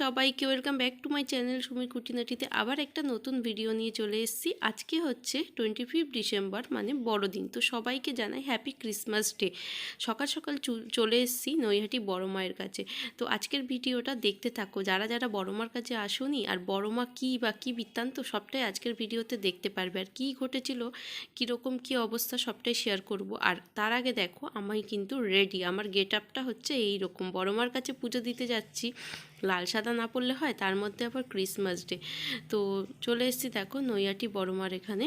সবাইকে welcome back to my channel সুমির কুটিনাটিতে আবার একটা নতুন ভিডিও নিয়ে চলে এসেছি। আজকে হচ্ছে টোয়েন্টি ফিফ ডিসেম্বর মানে বড়দিন। তো সবাইকে জানাই হ্যাপি ক্রিসমাস ডে সকাল সকাল চলে এসেছি নৈহাটি বড় মায়ের কাছে। তো আজকের ভিডিওটা দেখতে থাকো। যারা যারা বড় মার কাছে আসুনি আর বড় মা কী বা কী বৃত্তান্ত, সবটাই আজকের ভিডিওতে দেখতে পারবে। আর কী ঘটেছিল, কীরকম কী অবস্থা, সবটাই শেয়ার করব। আর তার আগে দেখো আমি কিন্তু রেডি আমার গেট আপটা হচ্ছে এই রকম বড় মার কাছে পুজো দিতে যাচ্ছি, লাল সাদা না পড়লে হয়, তার মধ্যে আবার ক্রিসমাস ডে তো চলে এসেছি দেখো নৈয়াটি বড়মার এখানে।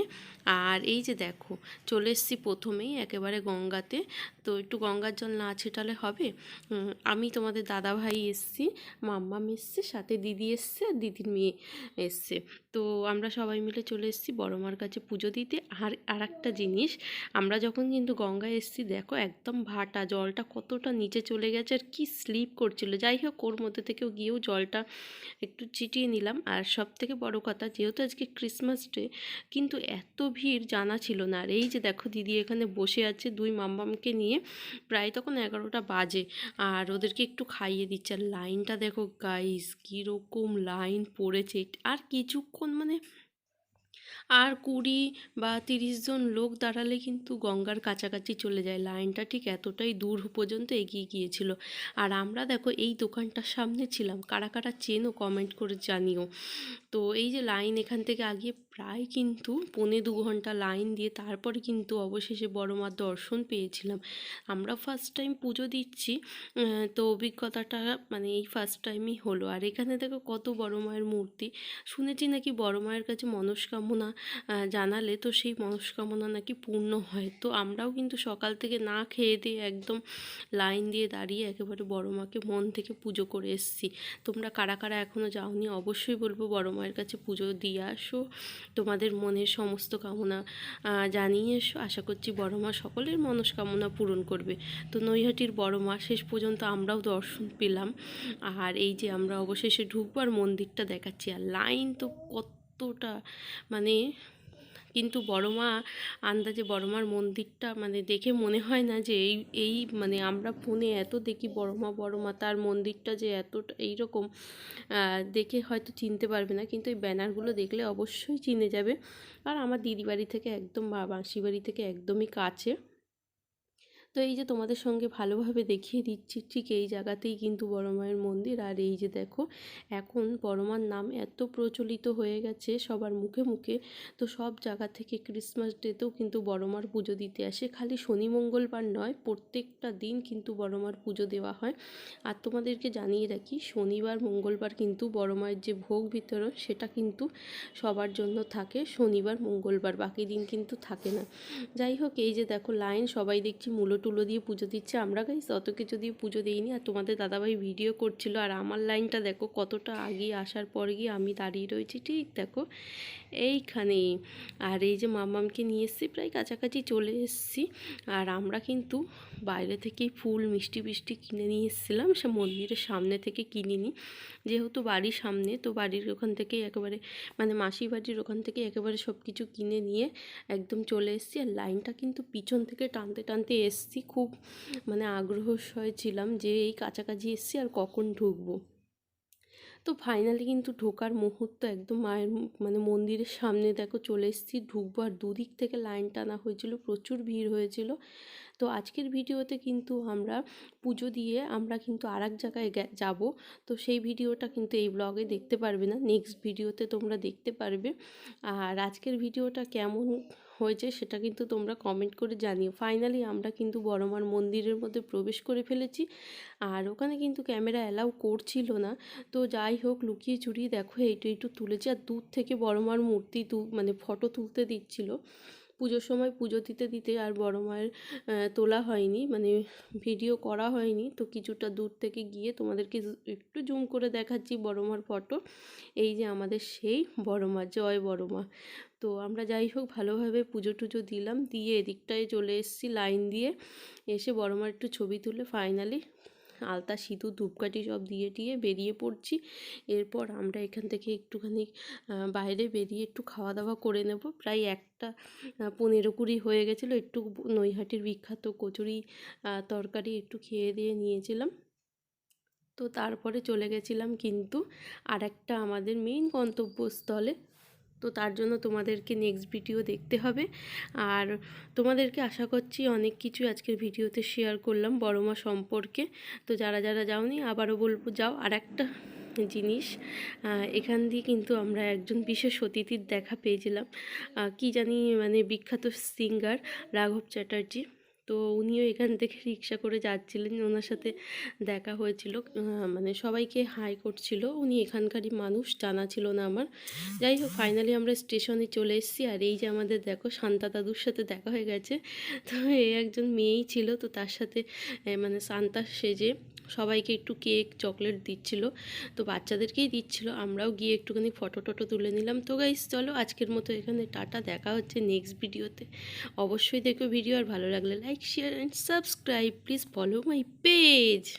আর এই যে দেখো, চলে এসেছি প্রথমেই একেবারে গঙ্গাতে। তো একটু গঙ্গার জল না ছেটালে হবে? আমি তোমাদের দাদা ভাই এসছি মাম্মাম এসছে, সাথে দিদি এসছে আর দিদির মেয়ে এসছে। তো আমরা সবাই মিলে চলে এসেছি বড়মার কাছে পুজো দিতে। আর আর একটা জিনিস, আমরা যখন কিন্তু গঙ্গায় এসেছি, দেখো একদম ভাটা, জলটা কতটা নিচে চলে গেছে আর কি স্লিপ করছিল। যাই হোক, ওর মধ্যে থেকেও গিয়েও জলটা একটু চিটিয়ে নিলাম। আর সব থেকে বড়ো কথা, যেহেতু আজকে ক্রিসমাস ডে কিন্তু এত ভিড় জানা ছিল না। আর এই যে দেখো দিদি এখানে বসে আছে দুই মামবামকে নিয়ে, প্রায় তখন এগারোটা বাজে। আর ওদেরকে একটু খাইয়ে দিচ্ছে। আর লাইনটা দেখো গাইস কীরকম লাইন পড়েছে। আর কিছুক্ষণ মানে আর কুড়ি বা তিরিশ জন লোক দাঁড়ালে কিন্তু গঙ্গার কাছাকাছি চলে যায়। লাইনটা ঠিক এতটাই দূর পর্যন্ত এগিয়ে গিয়েছিল। আর আমরা দেখো এই দোকানটার সামনে ছিলাম। কারা কারা চেনও কমেন্ট করে জানিও। তো এই যে লাইন এখান থেকে আগিয়ে প্রায় কিন্তু পৌনে দু ঘণ্টা লাইন দিয়ে তারপরে কিন্তু অবশেষে বড় মার দর্শন পেয়েছিলাম। আমরা ফার্স্ট টাইম পুজো দিচ্ছি তো অভিজ্ঞতাটা মানে এই ফার্স্ট টাইমই হলো। আর এখানে দেখো কত বড় মায়ের মূর্তি। শুনেছি নাকি বড় মায়ের কাছে মনস্কামনা জানালে তো সেই মনস্কামনা নাকি পূর্ণ হয়। তো আমরাও কিন্তু সকাল থেকে না খেয়ে দিয়ে একদম লাইন দিয়ে দাঁড়িয়ে একেবারে বড় মাকে মন থেকে পুজো করে এসেছি। তোমরা কারা কারা এখনও যাওনি, অবশ্যই বলব বড় মায়ের কাছে পুজো দিয়ে আসো। তোমাদের মনের সমস্ত কামনা জানিয়ে এসো আশা করছি বড় মা সকলের মনস্কামনা পূরণ করবে। তো নৈহাটির বড় মা, শেষ পর্যন্ত আমরাও দর্শন পেলাম। আর এই যে আমরা অবশেষে ঢুকবার মন্দিরটা দেখাচ্ছি, আর লাইন তো কতটা মানে কিন্তু বড় মা আন্দাজে, বড় মার মন্দিরটা মানে দেখে মনে হয় না যে এই এই মানে আমরা ফোনে এত দেখি বড় মা বড় মা, তার মন্দিরটা যে এত এইরকম রকম দেখে হয়তো চিনতে পারবে না। কিন্তু এই ব্যানারগুলো দেখলে অবশ্যই চিনে যাবে। আর আমার দিদি বাড়ি থেকে একদম বা মাসি বাড়ি থেকে একদমই কাছে। তো এই যে তোমাদের সঙ্গে ভালোভাবে দেখিয়ে দিচ্ছি, ঠিক এই জায়গাতেই কিন্তু বড় মায়ের মন্দির। আর এই যে দেখো, এখন বড় মার নাম এত প্রচলিত হয়ে গেছে সবার মুখে মুখে। তো সব জায়গা থেকে ক্রিসমাস ডেতেও কিন্তু বড় মার পুজো দিতে আসে। খালি শনি মঙ্গলবার নয়, প্রত্যেকটা দিন কিন্তু বড় মার পুজো দেওয়া হয়। আর তোমাদেরকে জানিয়ে রাখি, শনিবার, মঙ্গলবার কিন্তু বড় মায়ের যে ভোগ বিতরণ, সেটা কিন্তু সবার জন্য থাকে। শনিবার, মঙ্গলবার, বাকি দিন কিন্তু থাকে না। যাই হোক, এই যে দেখো, লাইন সবাই দেখছি মূলো টুলো দিয়ে পুজো দিচ্ছে আমরা গাইস অত কিছু দিয়ে পুজো দিইনি। আর তোমাদের দাদাভাই ভিডিও করছিল, আর আমার লাইনটা দেখো কতটা আগে আসার পর গিয়ে আমি দাঁড়িয়ে রয়েছি, ঠিক দেখো? এইখানে আর এই যে মামামকে নিয়ে এসেছি, প্রায় কাছাকাছি চলে এসেছি। আর আমরা কিন্তু বাইরে থেকেই ফুল মিষ্টি মিষ্টি কিনে নিয়ে এসেছিলাম, সে মন্দিরের সামনে থেকে কিনিনি। যেহেতু বাড়ির সামনে, তো বাড়ির ওখান থেকে একেবারে মানে মাসি বাড়ির ওখান থেকে একেবারে সব কিছু কিনে নিয়ে একদম চলে এসেছি। আর লাইনটা কিন্তু পিছন থেকে টানতে টানতে এসেছি। খুব মানে আগ্রহসয় ছিলাম যে এই কাছাকাছি এসেছি আর কখন ঢুকবো। তো ফাইনালি কিন্তু ঢোকার মুহূর্ত একদম মায়ের মানে মন্দিরের সামনে দেখো চলে এসেছি, ঢুকবো আর দুদিক থেকে লাইন টানা হয়েছিল, প্রচুর ভিড় হয়েছিল। তো আজকের ভিডিওতে কিন্তু আমরা পুজো দিয়ে আমরা কিন্তু আর এক জায়গায় যাব। তো সেই ভিডিওটা কিন্তু এই ব্লগে দেখতে পারবে না নেক্সট ভিডিওতে তোমরা দেখতে পারবে। আর আজকের ভিডিওটা কেমন হয়েছে সেটা কিন্তু তোমরা কমেন্ট করে জানিও। ফাইনালি আমরা কিন্তু বড়মার মন্দিরের মধ্যে প্রবেশ করে ফেলেছি। আর ওখানে কিন্তু ক্যামেরা অ্যালাউ করছিল না। তো যাই হোক, লুকিয়ে চুরিয়ে দেখো, এইটু একটু তুলেছি। আর দূর থেকে বড়মার মূর্তি তু মানে ফটো তুলতে দিচ্ছিল। পুজোর সময় পুজো দিতে দিতে আর বড় মায়ের তোলা হয়নি মানে ভিডিও করা হয়নি। তো কিছুটা দূর থেকে গিয়ে তোমাদেরকে একটু জুম করে দেখাচ্ছি বড় মার ফটো। এই যে আমাদের সেই বড় মা, জয় বড় মা। তো আমরা যাই হোক, ভালোভাবে পুজো টুজো দিলাম, দিয়ে এদিকটায় চলে এসেছি লাইন দিয়ে। এসে বড় মার একটু ছবি তুলে ফাইনালি আলতা, সিঁদুর, ধূপকাঠি সব দিয়ে টিয়ে বেরিয়ে পড়ছি। এরপর আমরা এখান থেকে একটুখানি বাইরে বেরিয়ে একটু খাওয়া দাওয়া করে নেব। প্রায় একটা পনেরো কুড়ি হয়ে গেছিল। একটু নৈহাটির বিখ্যাত কচুরি তরকারি একটু খেয়ে দিয়ে নিয়েছিলাম। তো তারপরে চলে গেছিলাম কিন্তু আর একটা আমাদের মেইন গন্তব্যস্থলে। তো তার জন্য তোমাদেরকে নেক্সট ভিডিও দেখতে হবে। আর তোমাদেরকে আশা করছি অনেক কিছু আজকের ভিডিওতে শেয়ার করলাম বড় মা সম্পর্কে। তো যারা যারা যাওনি, আবারও বলব, যাও আর একটা জিনিস এখান দিয়ে কিন্তু আমরা একজন বিশেষ অতিথির দেখা পেয়েছিলাম কি জানি মানে বিখ্যাত সিঙ্গার রাঘব চ্যাটার্জি। তো উনিও এখান থেকে রিক্সা করে যাচ্ছিলেন, ওনার সাথে দেখা হয়েছিল। মানে সবাইকে হাই করছিল। উনি এখানকারই মানুষ, জানা ছিল না আমার। যাই হোক ফাইনালি আমরা স্টেশনে চলে এসেছি। আর এই যে আমাদের দেখো, শান্তা দাদুর সাথে দেখা হয়ে গেছে। তো এই একজন মেয়েই ছিল, তো তার সাথে মানে শান্তা সেজে সবাইকে একটু কেক চকলেট দিচ্ছিল। তো বাচ্চাদেরকেই দিচ্ছিল। আমরাও গিয়ে একটুখানি ফটো টটো তুলে নিলাম। তো গাইস চলো আজকের মতো এখানে টাটা। দেখা হচ্ছে নেক্সট ভিডিওতে অবশ্যই দেখো ভিডিও আর ভালো লাগলে like like share and subscribe. Please follow my page.